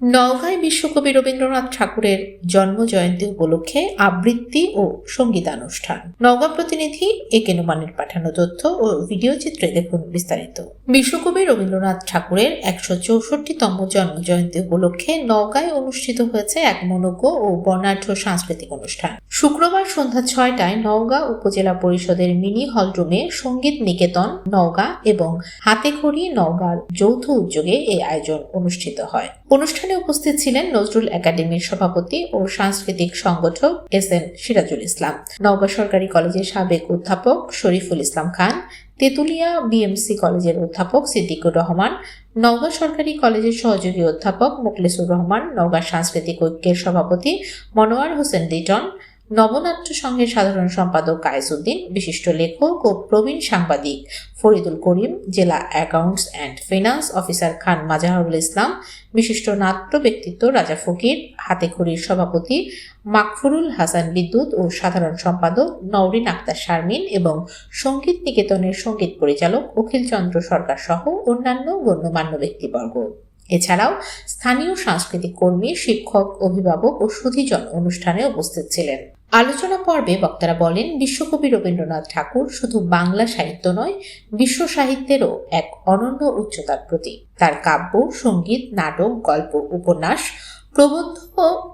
নওগাঁয় বিশ্বকবি রবীন্দ্রনাথ ঠাকুরের জন্ম জয়ন্তী উপলক্ষে আবৃত্তি ও সঙ্গীতানুষ্ঠান। নওগাঁ প্রতিনিধি একে নুমানের পাঠানো তথ্য ও ভিডিও চিত্রে দেখুন বিস্তারিত। বিশ্বকবি রবীন্দ্রনাথ ঠাকুরের একশো চৌষট্টিতম জন্ম জয়ন্তী উপলক্ষে নওগাঁয় অনুষ্ঠিত হয়েছে এক মনোজ্ঞ ও বর্ণাঢ্য সাংস্কৃতিক অনুষ্ঠান। শুক্রবার সন্ধ্যা ছয়টায় নওগাঁ উপজেলা পরিষদের মিনি হলরুমে সংগীত নিকেতন নওগাঁ এবং হাতেখড়ি নওগাঁর যৌথ উদ্যোগে এই আয়োজন অনুষ্ঠিত হয়। অনুষ্ঠানে উপস্থিত ছিলেন নজরুল একাডেমির সভাপতি ও সাংস্কৃতিক সংগঠক এস এন সিরাজুল ইসলাম, নওগাঁ সরকারি কলেজের সাবেক অধ্যাপক শরীফুল ইসলাম খান, তেতুলিয়া বিএমসি কলেজের অধ্যাপক সিদ্দিকুর রহমান, নওগাঁ সরকারি কলেজের সহযোগী অধ্যাপক মুখলিসুর রহমান, নওগাঁ সাংস্কৃতিক ঐক্যের সভাপতি মনোয়ার হোসেন লিটন নবনাট্য সংঘের সাধারণ সম্পাদক কায়েসুদ্দিন, বিশিষ্ট লেখক ও প্রবীণ সাংবাদিক ফরিদুল করিম, জেলা accounts and finance officer Khan Mazharul Islam, বিশিষ্ট নাট্য ব্যক্তিত্ব রাজা ফকির, হাতেখড়ির সভাপতি মাকফুরুল হাসান বিদ্যুৎ ও সাধারণ সম্পাদক নওরিন আক্তার শারমিন এবং সংগীত নিকেতনের সংগীত পরিচালক অখিল চন্দ্র সরকার সহ অন্যান্য গণ্যমান্য ব্যক্তিবর্গ। এছাড়াও স্থানীয় সাংস্কৃতিক কর্মী, শিক্ষক, অভিভাবক ও সুধীজন অনুষ্ঠানে উপস্থিত ছিলেন। আলোচনা পর্বে বক্তারা বলেন, বিশ্বকবি রবীন্দ্রনাথ ঠাকুর শুধু বাংলা সাহিত্য নয়, বিশ্ব সাহিত্যেরও এক অনন্য উচ্চতার প্রতীক। তার কাব্য, সংগীত, নাটক, গল্প, উপন্যাস, প্রবন্ধ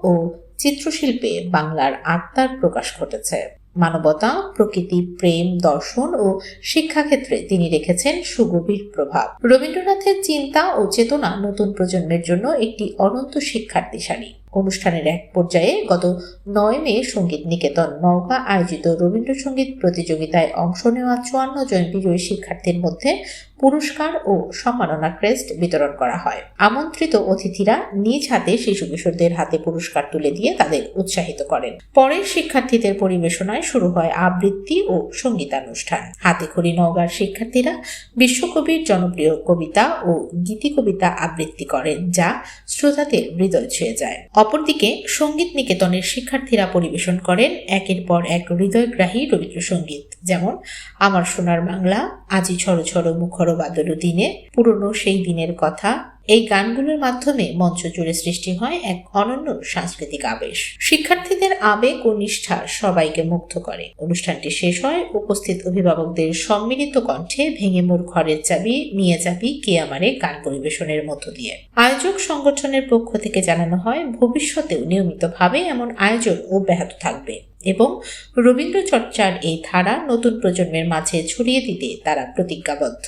ও চিত্রশিল্পে বাংলার আত্মার প্রকাশ ঘটেছে। মানবতা, প্রকৃতি, প্রেম, দর্শন ও শিক্ষাক্ষেত্রে তিনি রেখেছেন সুগভীর প্রভাব। রবীন্দ্রনাথের চিন্তা ও চেতনা নতুন প্রজন্মের জন্য একটি অনন্ত শিক্ষার দিশারি অনুষ্ঠানের এক পর্যায়ে গত নয় মে সংগীত নিকেতন, নওগাঁ আয়োজিত রবীন্দ্রসঙ্গীত প্রতিযোগিতায় অংশ নেওয়া চুয়ান্ন জন বিজয়ী শিক্ষার্থীর মধ্যে পুরস্কার ও সম্মাননা ক্রেস্ট বিতরণ করা হয়। আমন্ত্রিত অতিথিরা নিজ হাতে শিশু কিশোরদের হাতে পুরস্কার তুলে দিয়ে তাদের উৎসাহিত করেন। পরে শিক্ষার্থীদের পরিবেশনায় শুরু হয় আবৃত্তি ও সঙ্গীতানুষ্ঠান। হাতেখড়ি নওগাঁর শিক্ষার্থীরা বিশ্বকবির জনপ্রিয় কবিতা ও গীতি কবিতা আবৃত্তি করেন, যা শ্রোতাদের হৃদয় ছুঁয়ে যায়। অপরদিকে সংগীত নিকেতনের শিক্ষার্থীরা পরিবেশন করেন একের পর এক হৃদয়গ্রাহী রবীন্দ্রসঙ্গীত। যেমন, আমার সোনার বাংলা, আজি ছড়ো ছড়ো মুখর বাদল দিনে, পুরনো সেই দিনের কথা এই গানগুলোর মাধ্যমে মঞ্চ জুড়ে সৃষ্টি হয় এক অনন্য সাংস্কৃতিক আবেশ। শিক্ষার্থীদের আবেগ ও নিষ্ঠা সবাইকে মুগ্ধ করে। অনুষ্ঠানটি শেষ হয় উপস্থিত অভিভাবকদের সম্মিলিত কণ্ঠে ভেঙে মোর ঘরের চাবি, নিয়ে যাবি কে আমারে গান পরিবেশনের মধ্য দিয়ে। আয়োজক সংগঠনের পক্ষ থেকে জানানো হয়, ভবিষ্যতেও নিয়মিতভাবে এমন আয়োজন অব্যাহত থাকবে এবং রবীন্দ্র চর্চার এই ধারা নতুন প্রজন্মের মাঝে ছড়িয়ে দিতে তারা প্রতিজ্ঞাবদ্ধ।